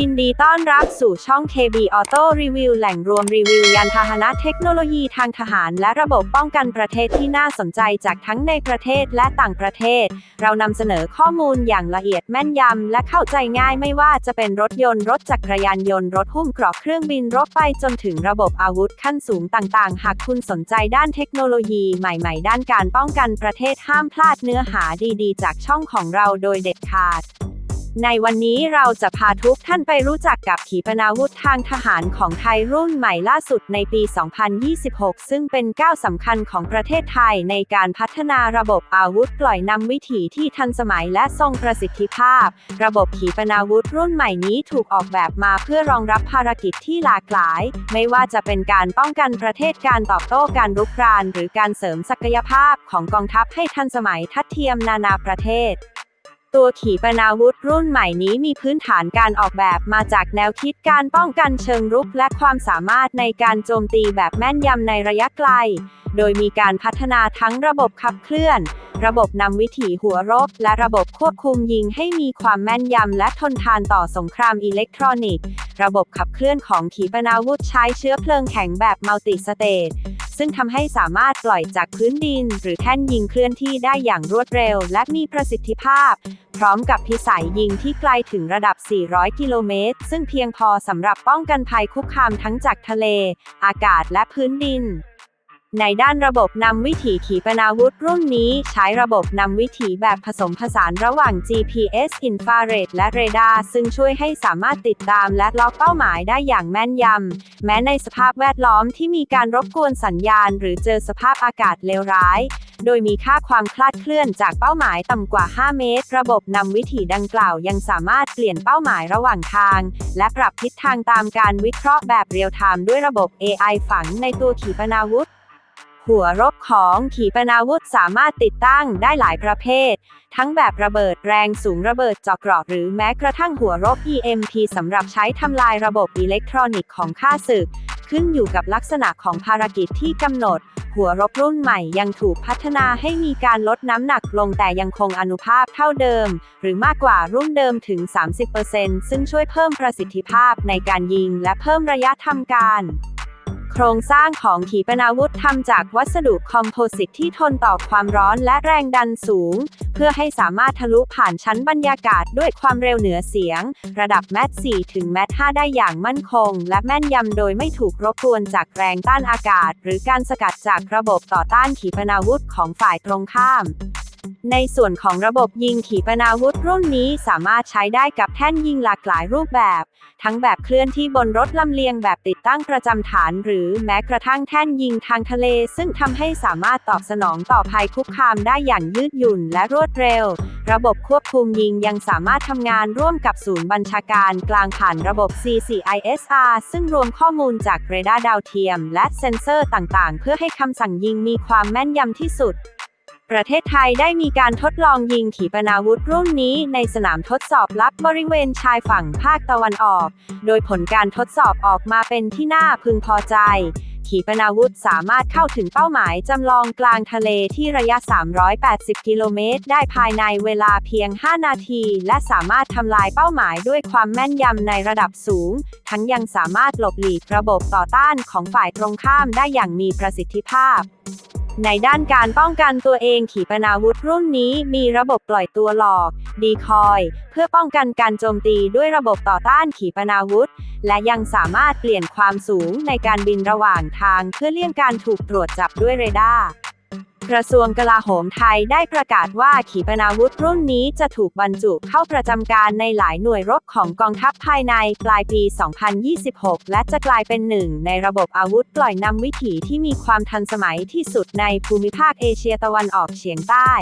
ยินดีต้อนรับสู่ช่อง KB Auto Review แหล่งรวมรีวิวยานพาหนะเทคโนโลยีทางทหาร และระบบป้องกันประเทศที่น่าสนใจจากทั้งในประเทศและต่างประเทศ เรานำเสนอข้อมูลอย่างละเอียดแม่นยำ และเข้าใจง่ายไม่ว่าจะเป็นรถยนต์รถจักรยานยนต์รถหุ้มเกราะเครื่องบินรถไปจนถึงระบบอาวุธขั้นสูงต่างๆ หากคุณสนใจด้านเทคโนโลยีใหม่ ๆ ด้านการป้องกันประเทศห้ามพลาดเนื้อหาดีๆ จากช่องของเราโดยเด็ดขาด ในวันนี้เราจะพาทุกท่านไปรู้จักกับขีปนาวุธทางทหารของไทยรุ่นใหม่ล่าสุดในปี 2026 ซึ่งเป็นก้าวสำคัญของประเทศไทยในการพัฒนาระบบอาวุธปล่อยนำวิถีที่ทันสมัยและทรงประสิทธิภาพ ระบบขีปนาวุธรุ่นใหม่นี้ถูกออกแบบมาเพื่อรองรับภารกิจที่หลากหลาย ไม่ว่าจะเป็นการป้องกันประเทศการตอบโต้การรุกราน หรือการเสริมศักยภาพของกองทัพให้ทันสมัยทัดเทียมนานาประเทศ ตัวขีปนาวุธรุ่นใหม่นี้มีพื้นฐานการออกแบบมาจากแนวคิดการป้องกันเชิงรุกและความสามารถในการโจมตีแบบแม่นยำในระยะไกล โดยมีการพัฒนาทั้งระบบขับเคลื่อน ระบบนำวิถีหัวรบ และระบบควบคุมยิงให้มีความแม่นยำและทนทานต่อสงครามอิเล็กทรอนิกส์ ระบบขับเคลื่อนของขีปนาวุธใช้เชื้อเพลิงแข็งแบบมัลติสเตจ ซึ่งทำให้สามารถปล่อยจากพื้นดิน หรือแท่นยิงเคลื่อนที่ได้อย่างรวดเร็ว และมีประสิทธิภาพ พร้อมกับพิสัยยิงที่ไกลถึงระดับ 400 กิโลเมตร ซึ่งเพียงพอสำหรับป้องกันภัยคุกคามทั้งจากทะเล อากาศและพื้นดิน ในด้านระบบนำวิถีขีปนาวุธรุ่นนี้ ใช้ระบบนำวิถีแบบผสมผสานระหว่าง GPS อินฟราเรดและเรดาร์ซึ่งช่วยให้สามารถติดตามและล็อกเป้าหมายได้อย่างแม่นยำ แม้ในสภาพแวดล้อมที่มีการรบกวนสัญญาณ หรือเจอสภาพอากาศเลวร้าย โดยมีค่าความคลาดเคลื่อนจากเป้าหมายต่ำกว่า 5 เมตร ระบบนำวิถีดังกล่าวยังสามารถเปลี่ยนเป้าหมายระหว่างทาง และปรับทิศทางตามการวิเคราะห์แบบเรียลไทม์ด้วยระบบ AI ฝังในตัวขีปนาวุธ หัวรบของขีปนาวุธสามารถติดตั้งได้หลายประเภท ทั้งแบบระเบิดแรงสูงระเบิดเจาะเกราะหรือแม้กระทั่งหัวรบ EMP สำหรับใช้ทำลายระบบอิเล็กทรอนิกส์ของข้าศึก ขึ้นอยู่กับลักษณะของภารกิจที่กำหนด หัวรบรุ่นใหม่ยังถูกพัฒนาให้มีการลดน้ำหนักลงแต่ยังคงอนุภาพเท่าเดิม หรือมากกว่ารุ่นเดิมถึง 30%ซึ่งช่วยเพิ่มประสิทธิภาพในการยิงและเพิ่มระยะทำการ โครงสร้างของขีปนาวุธทำจากวัสดุคอมโพสิตที่ทนต่อความร้อนและแรงดันสูง เพื่อให้สามารถทะลุผ่านชั้นบรรยากาศด้วยความเร็วเหนือเสียง ระดับแมท4ถึงแมท5ได้อย่างมั่นคง และแม่นยำโดยไม่ถูกรบกวนจากแรงต้านอากาศ หรือการสกัดจากระบบต่อต้านขีปนาวุธของฝ่ายตรงข้าม ในส่วนของระบบยิงขีปนาวุธรุ่นนี้สามารถใช้ได้กับแท่นยิงหลากหลายรูปแบบ ทั้งแบบเคลื่อนที่บนรถลำเลียงแบบติดตั้งประจำฐาน หรือแม้กระทั่งแท่นยิงทางทะเล ซึ่งทำให้สามารถตอบสนองต่อภัยคุกคามได้อย่างยืดหยุ่นและรวดเร็ว ระบบควบคุมยิงยังสามารถทำงานร่วมกับศูนย์บัญชาการกลางผ่านระบบ CCISR ซึ่งรวมข้อมูลจากเรดาร์ดาวเทียม และเซ็นเซอร์ต่างๆ เพื่อให้คำสั่งยิงมีความแม่นยำที่สุด ประเทศไทยได้มีการทดลองยิงขีปนาวุธรุ่นนี้ในสนามทดสอบลับบริเวณชายฝั่งภาคตะวันออก โดยผลการทดสอบออกมาเป็นที่น่าพึงพอใจ ขีปนาวุธสามารถเข้าถึงเป้าหมายจำลองกลางทะเลที่ระยะ 380 กิโลเมตร ได้ภายในเวลาเพียง 5 นาที และสามารถทำลายเป้าหมายด้วยความแม่นยำในระดับสูง ทั้งยังสามารถหลบหลีกระบบต่อต้านของฝ่ายตรงข้ามได้อย่างมีประสิทธิภาพ ในด้านการป้องกันตัวเองขีปนาวุธรุ่นนี้มีระบบปล่อยตัวหลอก ดีคอย เพื่อป้องกันการโจมตีด้วยระบบต่อต้านขีปนาวุธ และยังสามารถเปลี่ยนความสูงในการบินระหว่างทางเพื่อเลี่ยงการถูกตรวจจับด้วยเรดาร์ กระทรวงกลาโหมไทยได้ประกาศว่าขีปนาวุธรุ่นนี้จะถูกบรรจุเข้าประจำการในหลายหน่วยรบของกองทัพภายในปลายปี 2026 และจะกลายเป็นหนึ่งในระบบอาวุธปล่อยนำวิถีที่มีความทันสมัยที่สุดในภูมิภาคเอเชียตะวันออกเฉียงใต้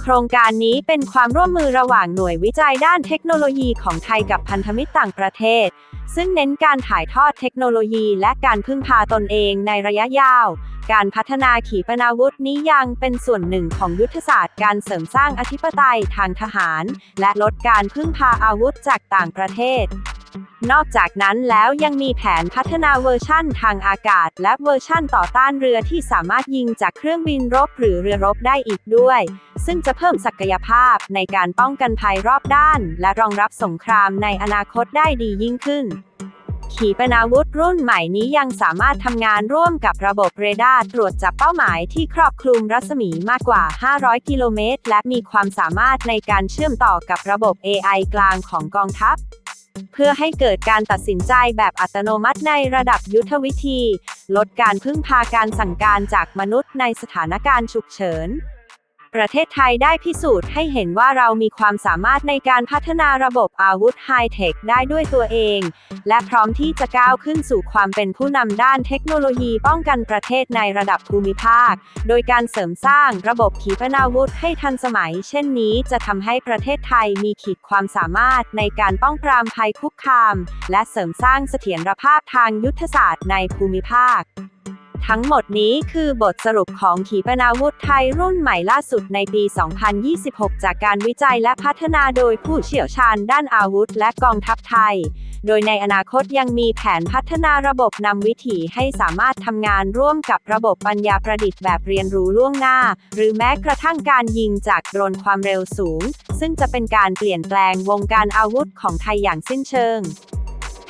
โครงการนี้เป็นความร่วมมือระหว่างหน่วยวิจัยด้านเทคโนโลยีของไทยกับพันธมิตรต่างประเทศ ซึ่งเน้นการถ่ายทอดเทคโนโลยีและการพึ่งพาตนเองในระยะยาว การพัฒนาขีปนาวุธนี้ยังเป็นส่วนหนึ่งของยุทธศาสตร์การเสริมสร้างอธิปไตยทางทหาร และลดการพึ่งพาอาวุธจากต่างประเทศ นอกจากนั้นแล้วยังมีแผนพัฒนาเวอร์ชั่นทางอากาศ และเวอร์ชั่นต่อต้านเรือที่สามารถยิงจากเครื่องบินรบหรือเรือรบได้อีกด้วย ซึ่งจะเพิ่มศักยภาพในการป้องกันภัยรอบด้าน และรองรับสงครามในอนาคตได้ดียิ่งขึ้น ขีปนาวุธรุ่นใหม่นี้ยังสามารถทำงานร่วมกับระบบเรดาร์ตรวจจับเป้าหมายที่ครอบคลุมรัศมีมากกว่า 500 กิโลเมตร และมีความสามารถในการเชื่อมต่อกับระบบ AI กลางของกองทัพ เพื่อให้เกิดการตัดสินใจแบบอัตโนมัติในระดับยุทธวิธี ลดการพึ่งพาการสั่งการจากมนุษย์ในสถานการณ์ฉุกเฉิน ประเทศไทยได้พิสูจน์ให้เห็นว่าเรามีความสามารถในการพัฒนาระบบอาวุธไฮเทคได้ด้วยตัวเอง และพร้อมที่จะก้าวขึ้นสู่ความเป็นผู้นำด้านเทคโนโลยีป้องกันประเทศในระดับภูมิภาค โดยการเสริมสร้างระบบขีปนาวุธให้ทันสมัย เช่นนี้จะทำให้ประเทศไทยมีขีดความสามารถในการป้องปรามภัยคุกคาม และเสริมสร้างเสถียรภาพทางยุทธศาสตร์ในภูมิภาค ทั้งหมดนี้คือบทสรุปของขีปนาวุธไทยรุ่นใหม่ล่าสุดในปี 2026 จากการวิจัยและพัฒนาโดยผู้เชี่ยวชาญด้านอาวุธและกองทัพไทย โดยในอนาคตยังมีแผนพัฒนาระบบนำวิถีให้สามารถทำงานร่วมกับระบบปัญญาประดิษฐ์แบบเรียนรู้ล่วงหน้า หรือแม้กระทั่งการยิงจากโดรนความเร็วสูง ซึ่งจะเป็นการเปลี่ยนแปลงวงการอาวุธของไทยอย่างสิ้นเชิง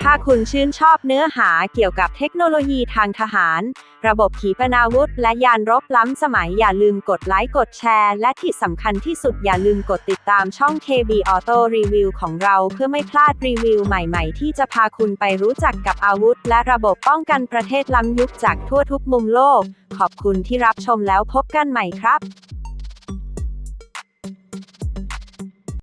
ถ้าคุณชื่นชอบเนื้อหาเกี่ยวกับเทคโนโลยีทางทหาร ระบบขีปนาวุธ และยานรบล้ำสมัยอย่าลืมกดไลค์ กดแชร์ และที่สำคัญที่สุดอย่าลืมกดติดตามช่อง KB Auto Review ของเราเพื่อไม่พลาดรีวิวใหม่ๆ ที่จะพาคุณไปรู้จักกับอาวุธ และระบบป้องกันประเทศล้ำยุคจากทั่วทุกมุมโลก ขอบคุณที่รับชมแล้วพบกันใหม่ครับ